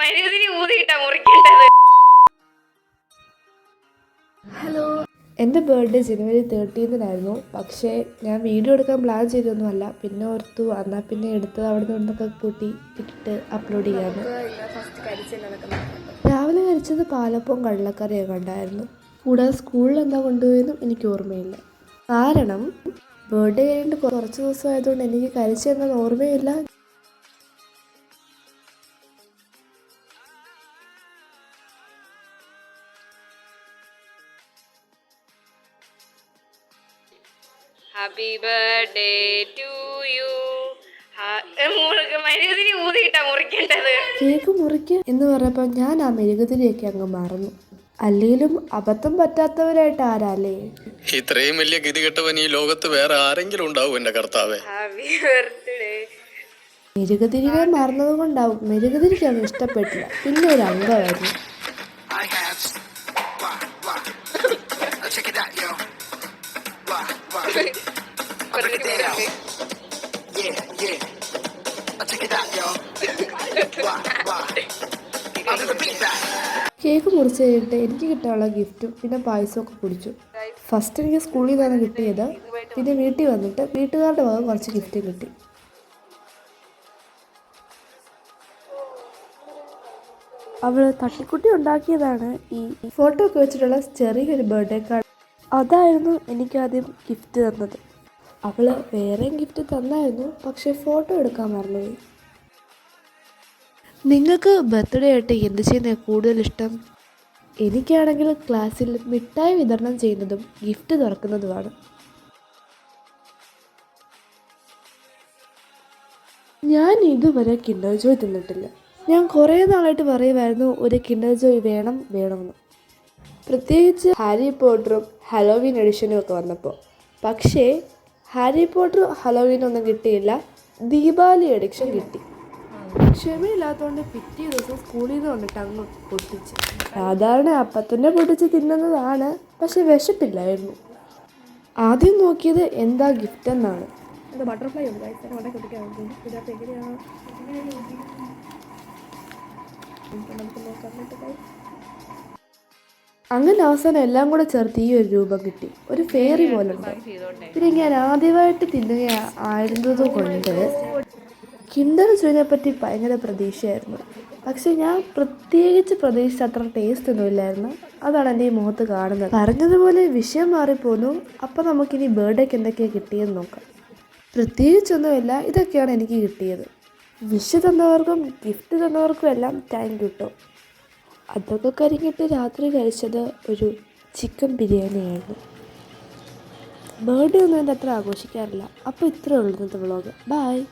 മരുതിരി ഊതിയിട്ടാ മുറിക്കേണ്ടത്. എന്റെ ബർത്ത്ഡേ ജനുവരി തേർട്ടീന്തിനായിരുന്നു പക്ഷേ ഞാൻ വീഡിയോ എടുക്കാൻ പ്ലാൻ ചെയ്തൊന്നുമല്ല പിന്നെ ഓർത്തു എന്നാൽ പിന്നെ എടുത്തത് അവിടെ നിന്നൊക്കെ കൂട്ടി ഇട്ടിട്ട് അപ്ലോഡ് ചെയ്യാമെന്ന് രാവിലെ കഴിച്ചത് പാലപ്പവും കടലക്കറിയൊക്കെ ഉണ്ടായിരുന്നു. കൂടാതെ സ്കൂളിൽ എന്താ കൊണ്ടുപോയെന്നും എനിക്ക് ഓർമ്മയില്ല. കാരണം ബർത്ത്ഡേ കഴിഞ്ഞിട്ട് കുറച്ച് ദിവസമായതുകൊണ്ട് എനിക്ക് കഴിച്ചതെന്നാൽ ഓർമ്മയില്ല. ഹാപ്പി ബർത്ത്ഡേ ടു യു മരുതിരി ഊതിയിട്ടാ മുറിക്കേണ്ടത്. കേക്ക് മുറിക്കുക എന്ന് പറഞ്ഞപ്പോൾ ഞാൻ ആ മെഴുകുതിരിയൊക്കെ അങ്ങ് മറന്നു. അല്ലെങ്കിലും അബദ്ധം പറ്റാത്തവരായിട്ട് ആരാല്ലേ? ഇത്രയും വലിയ ഗതി കെട്ടവൻ ഈ ലോകത്ത് വേറെ ആരെങ്കിലും ഉണ്ടാവും എന്റെ കർത്താവേ. Happy birthday മെഴുകുതിരികളെ മറന്നത് കൊണ്ടാവും. മെഴുകുതിരിക്ക് അങ്ങ് ഇഷ്ടപ്പെട്ടില്ല. പിന്നെ ഒരു അംഗമായിരുന്നു. Check it out, yo. Break it down. Yeah, yeah. I'll check it out, y'all. Why, why? I'll do the beat back. Cake മുറിച്ച് കഴിഞ്ഞിട്ട് എനിക്ക് കിട്ടാനുള്ള ഗിഫ്റ്റും പിന്നെ പായസമൊക്കെ കുടിച്ചു ഫസ്റ്റ് എനിക്ക് സ്കൂളിൽ നിന്നാണ് കിട്ടിയത് പിന്നെ വീട്ടിൽ വന്നിട്ട് വീട്ടുകാരുടെ ഭാഗം കുറച്ച് ഗിഫ്റ്റ് കിട്ടി അവൾ തട്ടിക്കുട്ടി ഉണ്ടാക്കിയതാണ് ഈ ഫോട്ടോ ഒക്കെ വെച്ചിട്ടുള്ള ചെറിയൊരു ബർത്ത്ഡേ കാർഡ് അതായിരുന്നു എനിക്ക് ആദ്യം ഗിഫ്റ്റ് തന്നത്. അവൾ വേറെയും ഗിഫ്റ്റ് തന്നായിരുന്നു പക്ഷേ ഫോട്ടോ എടുക്കാൻ മറന്നുപോയി. നിങ്ങൾക്ക് ബർത്ത്ഡേ ആയിട്ട് എന്ത് ചെയ്യുന്നത് കൂടുതൽ ഇഷ്ടം? എനിക്കാണെങ്കിൽ ക്ലാസ്സിൽ മിഠായി വിതരണം ചെയ്യുന്നതും ഗിഫ്റ്റ് തുറക്കുന്നതുമാണ്. ഞാൻ ഇതുവരെ കിൻഡർ ജോയ് തിന്നിട്ടില്ല. ഞാൻ കുറേ നാളായിട്ട് പറയുമായിരുന്നു ഒരു കിൻഡർ ജോയ് വേണം വേണമെന്ന്. പ്രത്യേകിച്ച് ഹാരി പോട്ടറും ഹലോവീൻ എഡിഷനും ഒക്കെ വന്നപ്പോൾ പക്ഷേ ഹാരി പോട്ടറും ഹലോവീനൊന്നും കിട്ടിയില്ല ദീപാവലി എഡിഷൻ കിട്ടി ക്ഷമയില്ലാത്തതുകൊണ്ട് പിറ്റേ ദിവസം സ്കൂളിൽ നിന്ന് കൊണ്ടിട്ട് അങ്ങ് പൊട്ടിച്ച് സാധാരണ അപ്പത്തന്നെ പൊട്ടിച്ച് തിന്നുന്നതാണ് പക്ഷെ വിശപ്പില്ലായിരുന്നു ആദ്യം നോക്കിയത് എന്താ ഗിഫ്റ്റ് എന്നാണ് ബട്ടർഫ്ലൈ ഉണ്ട് guys. ഞാൻ കൊണ്ടേ കുടിക്കാൻ നോക്കുന്നു. ഇതിനകത്ത് എങ്ങനെയാണ് നമുക്ക് നോക്കാം എന്നിട്ട് guys. അങ്ങനെ അവസാനം എല്ലാം കൂടെ ചേർത്ത് ഈ ഒരു രൂപം കിട്ടി. ഒരു ഫേറി പോലെ ഉണ്ട്. പിന്നെ ഞാൻ ആദ്യമായിട്ട് തിന്നുക ആയിരുന്നത് കൊണ്ട് കിണ്ടർ ജോയിനെ പറ്റി ഭയങ്കര പ്രതീക്ഷയായിരുന്നു. പക്ഷെ ഞാൻ പ്രത്യേകിച്ച് പ്രതീക്ഷിച്ച അത്ര ടേസ്റ്റ് ഒന്നുമില്ലായിരുന്നു അതാണ് എന്റെ ഈ മുഖത്ത് കാണുന്നത്. പറഞ്ഞതുപോലെ വിഷയം മാറിപ്പോന്നു. അപ്പം നമുക്കിനി ബേർഡേക്ക് എന്തൊക്കെയാണ് കിട്ടിയെന്ന് നോക്കാം. പ്രത്യേകിച്ചൊന്നുമില്ല. ഇതൊക്കെയാണ് എനിക്ക് കിട്ടിയത്. വിഷ് തന്നവർക്കും ഗിഫ്റ്റ് തന്നവർക്കും എല്ലാം താങ്ക് യു കേട്ടോ അതൊക്കെ കരിഞ്ഞിട്ട് രാത്രി കഴിച്ചത് ഒരു ചിക്കൻ ബിരിയാണിയായിരുന്നു. ബർത്ത്ഡേ ഒന്നും എന്റെ അത്ര ആഘോഷിക്കാറില്ല. അപ്പോൾ ഇത്രയേ ഉള്ളൂ ഇന്നത്തെ വ്ളോഗ്. ബൈ.